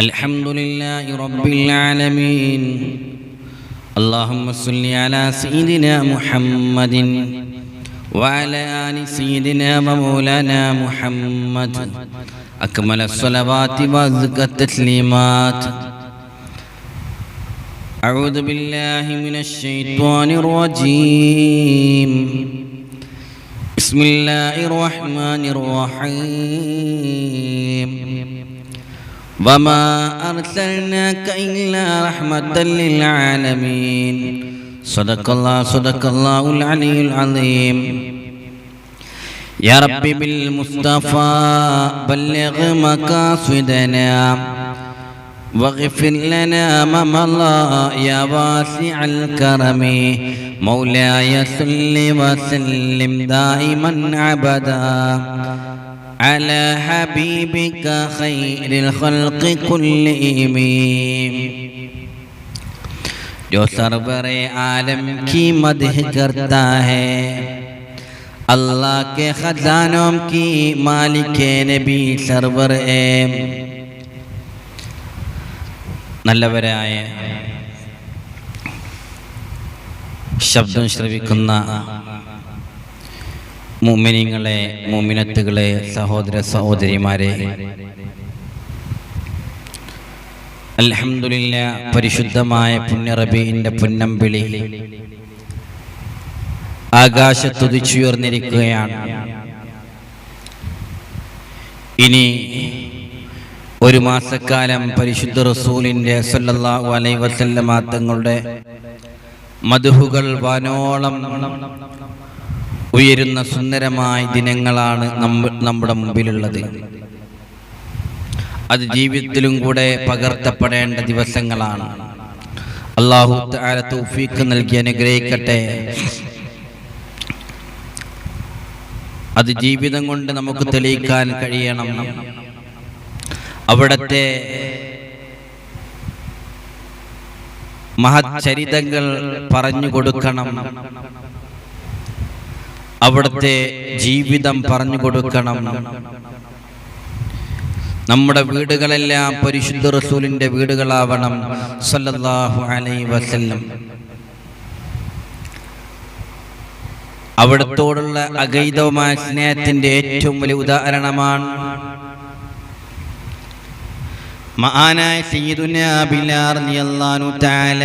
الحمد لله رب العالمين اللهم صل على سيدنا محمد وعلى آل سيدنا ومولانا محمد أكمل الصلوات وأزكى التسليمات أعوذ بالله من الشيطان الرجيم بسم الله الرحمن الرحيم وما أرسلناك إلا رحمة للعالمين صدق الله صدق الله العلي العظيم يا ربي بالمصطفى بلغ مقاصدنا واغفر لنا ما مضى يا واسع الكرم مولاي صل وسلم دائما عبدا على حبيبك خير الخلق كلهم. جو سرور عالم کی مدح کرتا ہے اللہ کے خزانوں کی مالک نبی سرور ہے۔ شبد ശബ്ദം ശ്രവിക്കുന്ന മുമിനിങ്ങളെ മുമിനത്തുകളെ സഹോദര സഹോദരിമാരെ. അലഹമില്ല പരിശുദ്ധമായ പുണ്യറബീന്റെ പുന്നമ്പിളി. ആകാശത്തുതിച്ചുയർന്നിരിക്കുകയാണ്. ഇനി ഒരു മാസക്കാലം പരിശുദ്ധ റസൂലിന്റെ സല്ലല്ലാഹു അലൈഹി വസല്ലമ തങ്ങളുടെ മധുഹുകൾ വാനോളം ഉയരുന്ന സുന്ദരമായ ദിനങ്ങളാണ് നമ്മുടെ മുമ്പിലുള്ളത്. അത് ജീവിതത്തിലും കൂടെ പകർത്തപ്പെടേണ്ട ദിവസങ്ങളാണ്. അള്ളാഹു തൗഫീഖ് നൽകി അനുഗ്രഹിക്കട്ടെ. അത് ജീവിതം കൊണ്ട് നമുക്ക് തെളിയിക്കാൻ കഴിയണം. അവിടത്തെ മഹച്ചരിതങ്ങൾ പറഞ്ഞു കൊടുക്കണം. അവിടുത്തെ ജീവിതം പറഞ്ഞു കൊടുക്കണം. നമ്മുടെ വീടുകളെല്ലാം പരിശുദ്ധ റസൂലിന്റെ വീടുകളാവണം. സല്ലല്ലാഹു അലൈഹി വസല്ലം. അവിടത്തോടുള്ള അഗൈതവുമായ സ്നേഹത്തിന്റെ ഏറ്റവും വലിയ ഉദാഹരണമാണ് മഹാനായ സയ്യിദുനാ ബിലാൽ റളിയല്ലാഹു തആല.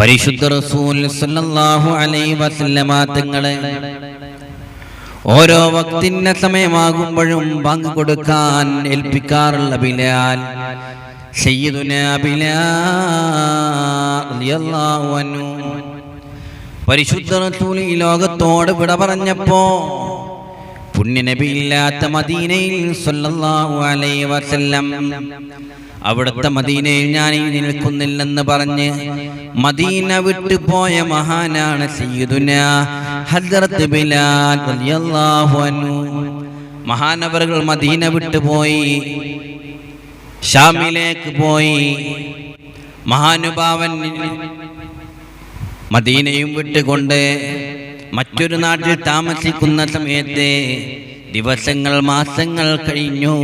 പരിശുദ്ധ റസൂൽ സല്ലല്ലാഹു അലൈഹി വസല്ലമ തങ്ങളെ ഓരോ വക്തിന്റെ സമയമാകുമ്പോഴും പങ്ക് കൊടുക്കാൻ ഏൽപ്പിക്കാറുള്ള ബിലാൽ ബിലാൽ പരിശുദ്ധ റസൂൽ ഈ ലോകത്തോട് വിട പറഞ്ഞപ്പോ പുണ്യനബിയില്ലാത്ത മദീനയിൽ സല്ലല്ലാഹു അലൈഹി വസല്ലം. അവിടുത്തെ മദീനയിൽ ഞാൻ നിൽക്കുന്നില്ലെന്ന് പറഞ്ഞ് മദീന വിട്ടു പോയ മഹാനാണ് ബിലാൽ റളിയല്ലാഹു അൻഹു. മഹാനവറുകൾ മദീന വിട്ടു പോയി. ഷാമിലേക്ക് പോയി. മഹാനുഭാവൻ മദീനയും വിട്ടുകൊണ്ട് മറ്റൊരു നാട്ടിൽ താമസിക്കുന്ന സമയത്ത് ദിവസങ്ങൾ മാസങ്ങൾ കഴിഞ്ഞു.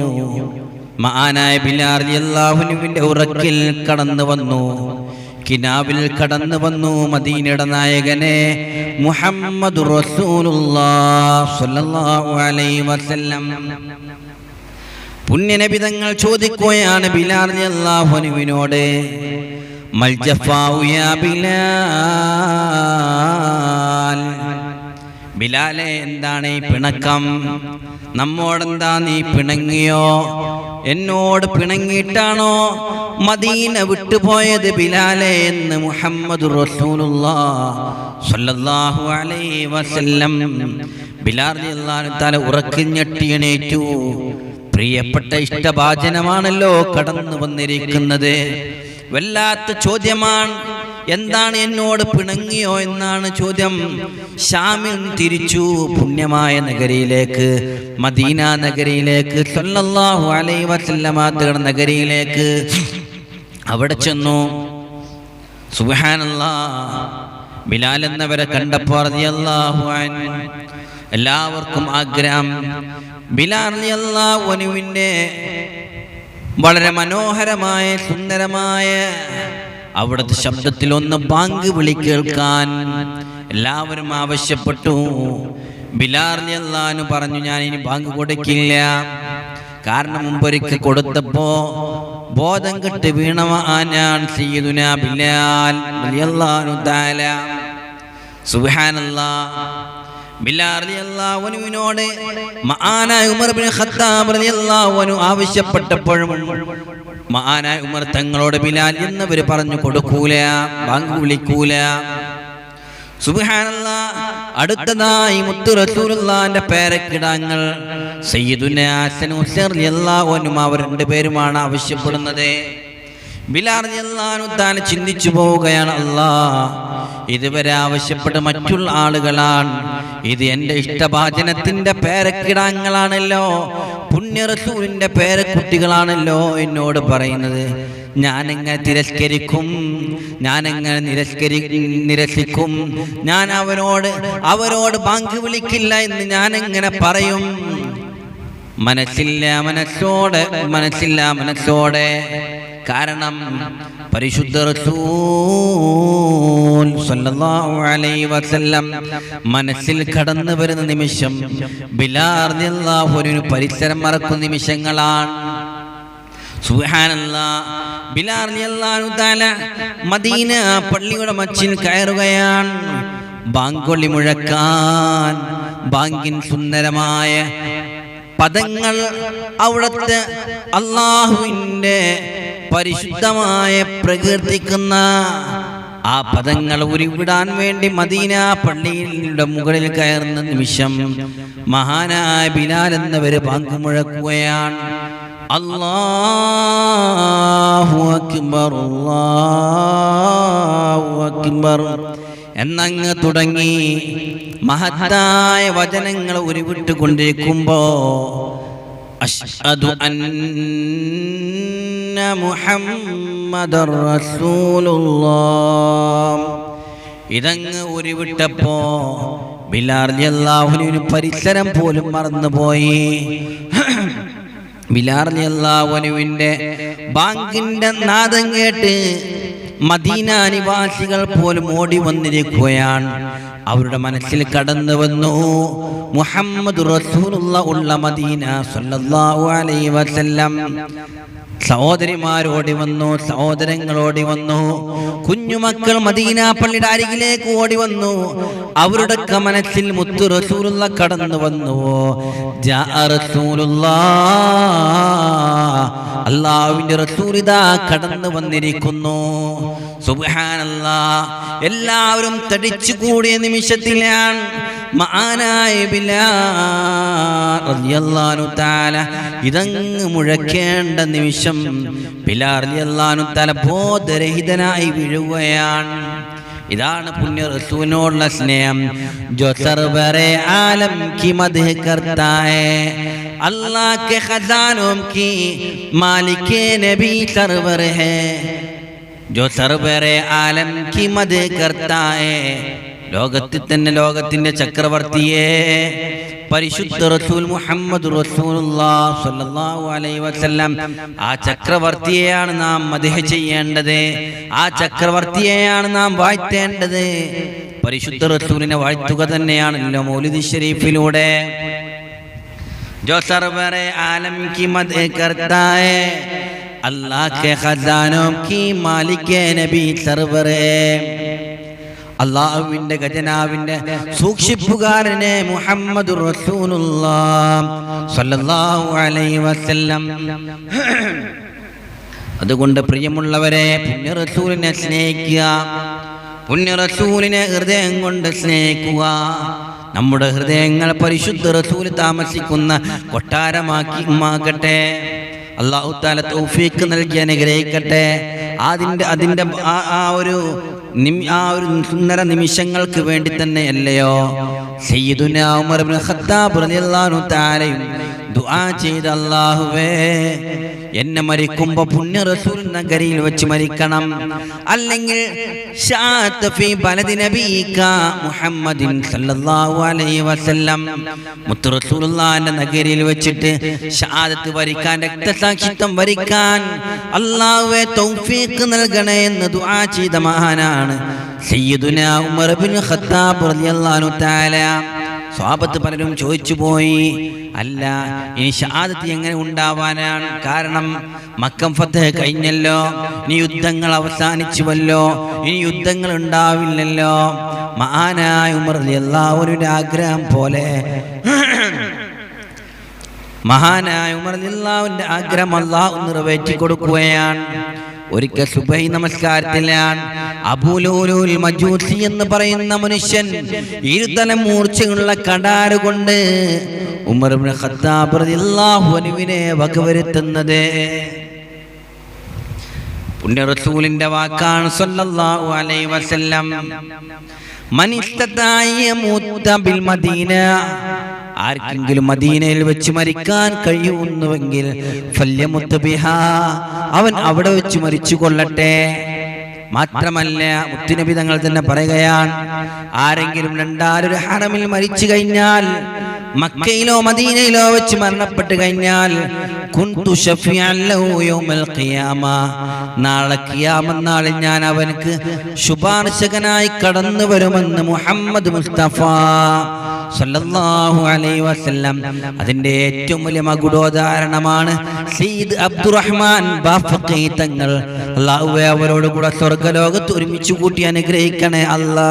മഹാനായ ബിലാർ അള്ളാഹുനുവിന്റെ ഉറക്കിൽ കടന്നു വന്നു. കിനാവിൽ കടന്നു വന്നു മദീനയുടെ നായകനെ മുഹമ്മദ് പുണ്യനബിതങ്ങൾ ചോദിക്കുകയാണ് ബിലാർ അള്ളാഹുനുവിനോട് ബിലാലെ എന്താണ് ഈ പിണക്കം? നമ്മോടെന്താ നീ പിണങ്ങിയോ? എന്നോട് പിണങ്ങിയിട്ടാണോ മദീന വിട്ടുപോയത് ബിലാലെ എന്ന് മുഹമ്മദ് റസൂലുള്ളാഹു അലൈഹി വസല്ലം. ബിലാൽ പ്രിയപ്പെട്ട ഇഷ്ടഭാചനമാണല്ലോ കടന്നു വന്നിരിക്കുന്നത്. വല്ലാത്ത ചോദ്യമാണ്. എന്താണ് എന്നോട് പിണങ്ങിയോ എന്നാണ് ചോദ്യം. ഷാമിൻ തിരിച്ചു പുണ്യമായ നഗരിയിലേക്ക് മദീന നഗരിയിലേക്ക് സല്ലല്ലാഹു അലൈഹി വസല്ലമാത്തുകളുടെ നഗരിയിലേക്ക് അവിടെ ചെന്നു. സുബ്ഹാനല്ലാ ബിലാൽ എന്നവരെ കണ്ടപ്പോൾ എല്ലാവർക്കും ആഗ്രഹം. ബിലാറിയല്ലാവനുവിന്റെ വളരെ മനോഹരമായ സുന്ദരമായ അവിടുത്തെ ശബ്ദത്തിൽ ഒന്ന് ബാങ്ക് വിളി കേൾക്കാൻ എല്ലാവരും ആവശ്യപ്പെട്ടു. ബിലാർ ബിലാറിയല്ലാന്ന് പറഞ്ഞു ഞാൻ ഇനി ബാങ്ക് കൊടുക്കില്ല. കാരണം മുമ്പൊരിക്കൽ കൊടുത്തപ്പോ ബോധം കെട്ട് വീണവാനാൻ സയ്യിദുന ബിലാൽ ആവശ്യപ്പെട്ടപ്പോഴും മഹാനായ ഉമർ തങ്ങളോട് ബിലാൽ എന്നവർ പറഞ്ഞു കൊടുക്കൂല ബാങ്ക് വിളിക്കൂല. സുബ്ഹാനല്ല അടുത്തതായി മുത്തു റസൂലുള്ളാന്റെ പേരക്കിടാങ്ങൾ അവർ രണ്ടുപേരുമാണ് ആവശ്യപ്പെടുന്നത്. ബിലാൽ റളിയല്ലാഹു താൻ ചിന്തിച്ചു പോവുകയാണ് അല്ലാ ഇതുവരെ ആവശ്യപ്പെട്ട മറ്റുള്ള ആളുകളാണ്. ഇത് എന്റെ ഇഷ്ടഭാചനത്തിന്റെ പേരക്കിടാങ്ങളാണല്ലോ. പുണ്യ റസൂലിന്റെ പേരക്കുട്ടികളാണല്ലോ എന്നോട് പറയുന്നത്. ഞാനെങ്ങനെ തിരസ്കരിക്കും ഞാനെങ്ങനെ നിരസ്കരി നിരസിക്കും. ഞാൻ അവനോട് അവരോട് ബാങ്ക് വിളിക്കില്ല എന്ന് ഞാനെങ്ങനെ പറയും. മനസ്സില്ല മനസ്സോടെ മനസ്സില്ല മനസ്സോടെ. കാരണം പരിശുദ്ധ മനസ്സിൽ കടന്നു വരുന്ന നിമിഷം ബിലാർ അൻഹു പരിസരം മറക്കുന്ന നിമിഷങ്ങളാണ്. തആല മദീന പള്ളിയുടെ മച്ചിൽ കയറുകയാണ്. ബാങ്കൊള്ളി മുഴക്കാൻ ബാങ്കിൻ സുന്ദരമായ പദങ്ങൾ അവിടുത്തെ അള്ളാഹുവിന്റെ പരിശുദ്ധമായ പ്രകീർത്തിക്കുന്ന ആ പദങ്ങൾ ഉരുവിടാൻ വേണ്ടി മദീന പള്ളിയുടെ മുകളിൽ കയറുന്ന നിമിഷം മഹാനായ ബിലാൽ എന്നവര് പങ്കുമുഴക്കുകയാണ്. അല്ലാഹു അക്ബർ അല്ലാഹു അക്ബർ. എന്നങ്ങ് തുടങ്ങി മഹത്തായ വചനങ്ങൾ ഉരുവിട്ടുകൊണ്ടിരിക്കുമ്പോ അഷ്ഹദു അന്ന റസൂലുള്ളാഹ്. ഇതങ്ങ് ഉരുവിട്ടപ്പോ ബിലാർ ഒരു പരിസരം പോലും മറന്നുപോയി. ബിലാർ അള്ളാഹുവിന്റെ ബാങ്കിന്റെ നാദം കേട്ട് മദീന നിവാസികൾ പോലും ഓടി വന്നിരിക്കുകയാണ്. അവരുടെ മനസ്സിൽ കടന്നു വന്നു. മുഹമ്മദ് ഉള്ള മദീന സല്ലല്ലാഹു അലൈഹി വസല്ലം. സഹോദരിമാരോടി വന്നു സഹോദരങ്ങളോടി വന്നു. കുഞ്ഞുമക്കൾ മദീന പള്ളിയുടെ അരികിലേക്ക് ഓടി വന്നു. അവരുടെ മനസ്സിൽ മുത്തു റസൂലുള്ള കടന്നു വന്നു. ജാ റസൂലുള്ളാ അള്ളാവിന്റെ റസൂലിതാ കടന്നു വന്നിരിക്കുന്നു. എല്ലാവരും തടിച്ചു കൂടിയ നിമിഷത്തിലാണ് ഇതങ്ങ് മുഴക്കേണ്ട നിമിഷം പിലാർലിയല്ലാനുത്താല ബോധരഹിതനായി വീഴുകയാണ്. ഇതാണ് പുണ്യ റസൂലിനോടുള്ള സ്നേഹം. ജോസർ വരെ ആലം കി കർത്തായേ अल्लाह के खजानों की मालिक नबी सरवर है जो सरवरे आलम की मदह करता है ലോകത്തിൽ തന്നെ ലോകത്തിന്റെ ചക്രവർത്തിയെ പരിശുദ്ധ റസൂൽ മുഹമ്മദ് സ്വല്ലല്ലാഹു അലൈഹി വസല്ലം ആ ചക്രവർത്തിയെയാണ് നാം മദിഹ ചെയ്യേണ്ടത് ആ ചക്രവർത്തിയെയാണ് നാം വാഴ്ത്തേണ്ടത് പരിശുദ്ധ റസൂലിനെ വാഴ്ത്തുക തന്നെയാണല്ലോ മൗലിദ് ഷരീഫിലൂടെ जो सरवर आलम की मदद करता है अल्लाह के खजानों की मालिक नबी सरवर है അള്ളാഹുവിന്റെ ഖജനാവിന്റെ സൂക്ഷിപ്പുകാരനെ മുഹമ്മദ് സല്ലല്ലാഹു അലൈഹി വസല്ലം അതുകൊണ്ട് പ്രിയമുള്ളവരെ പുണ്യ റസൂലിനെ സ്നേഹിക്കുക പുണ്യ റസൂലിനെ ഹൃദയം കൊണ്ട് സ്നേഹിക്കുക നമ്മുടെ ഹൃദയങ്ങൾ പരിശുദ്ധ റസൂൽ താമസിക്കുന്ന കൊട്ടാരമാക്കി മാകട്ടെ അള്ളാഹു താല തൗഫീക്ക് നൽകി അനുഗ്രഹിക്കട്ടെ. അതിന്റെ അതിന്റെ ആ ഒരു ആ ഒരു സുന്ദര നിമിഷങ്ങൾക്ക് വേണ്ടി തന്നെ അല്ലയോ? സയ്യിദുന ഉമർ ഖത്താബ് റളിയല്ലാഹു തആലയും ദുആ അല്ലാഹുവേ എന്നെ മരിക്കുമ്പോ പുണ്യ റസൂൽ നഗരിയിൽ വെച്ച് മരിക്കണം. അല്ലെങ്കിൽ മുഹമ്മദിൻ സല്ലല്ലാഹു അലൈഹി വസല്ലം. റസൂലുള്ളാഹിന്റെ നഗരിയിൽ വെച്ചിട്ട് ഷഹാദത്ത് വരിക്കാൻ രക്തസാക്ഷിത്വം വരിക്കാൻ അള്ളാഹുവെ തൗഫീഖ് നൽകണേ എന്ന് ദുആ ചെയ്ത മഹാനാണ് സയ്യിദുന ഉമർ ബിൻ ഖത്താബ് റളിയല്ലാഹു തആല. സ്വാപത്ത് പലരും ചോദിച്ചു പോയി അല്ല ഇനി ഷഹാദത്ത് എങ്ങനെ ഉണ്ടാവാനാണ് കാരണം? മക്കം ഫത്ത് കഴിഞ്ഞല്ലോ ഇനി യുദ്ധങ്ങൾ അവസാനിച്ചുവല്ലോ ഇനി യുദ്ധങ്ങൾ ഉണ്ടാവില്ലല്ലോ. മഹാനായ ഉമർ എല്ലാവരും ആഗ്രഹം പോലെ മഹാനായ ഉമർ എല്ലാവരുടെ ആഗ്രഹം അള്ളാഹു നിറവേറ്റി കൊടുക്കുകയാണ് ഒരിക്കൽ സുബൈ നമസ്കാരത്തിലാണ് അബൂലൂലുൽ മജൂസി എന്ന് പറയുന്ന മനുഷ്യൻ ഇരുതല മൂർച്ചയുള്ള കടാര് കൊണ്ട് ഉമർ ഖത്താബ് റളിയല്ലാഹു അൻഹുവിനെ വകവരുത്തുന്നത്. പുണ്യ റസൂലിന്റെ വാക്കാണ് സല്ലല്ലാഹു അലൈഹി വസല്ലം. മനിസ്തതായ മൂത്ത ബിൽ മദീന ആർക്കെങ്കിലും മദീനയിൽ വെച്ച് മരിക്കാൻ കഴിയുന്നുവെങ്കിൽ അവൻ അവിടെ വെച്ച് മരിച്ചു കൊള്ളട്ടെ മാത്രമല്ല മുത്തുനബി തങ്ങൾ തന്നെ പറയുകയാണ് ആരെങ്കിലും രണ്ടാലൊരു ഹറമിൽ മരിച്ചു കഴിഞ്ഞാൽ മക്കയിലോ മദീനയിലോ വെച്ച് മരണപ്പെട്ട് കഴിഞ്ഞാൽ നാളെ ഖിയാമത്ത് ഞാൻ അവനക്ക് ശുപാർശകനായി കടന്നു വരുമെന്ന് മുഹമ്മദ് മുസ്തഫ സല്ലല്ലാഹു അലൈഹി വസല്ലം. അതിന്റെ ഏറ്റവും വലിയ മകുടോദാഹരണമാണ് സയ്യിദ് അബ്ദുറഹ്മാൻ ബാഫഖി തങ്ങൾ. അല്ലാഹുവേ അവരോട് കൂടെ സ്വർഗലോകത്ത് ഒരുമിച്ച് കൂട്ടി അനുഗ്രഹിക്കണേ അല്ലാ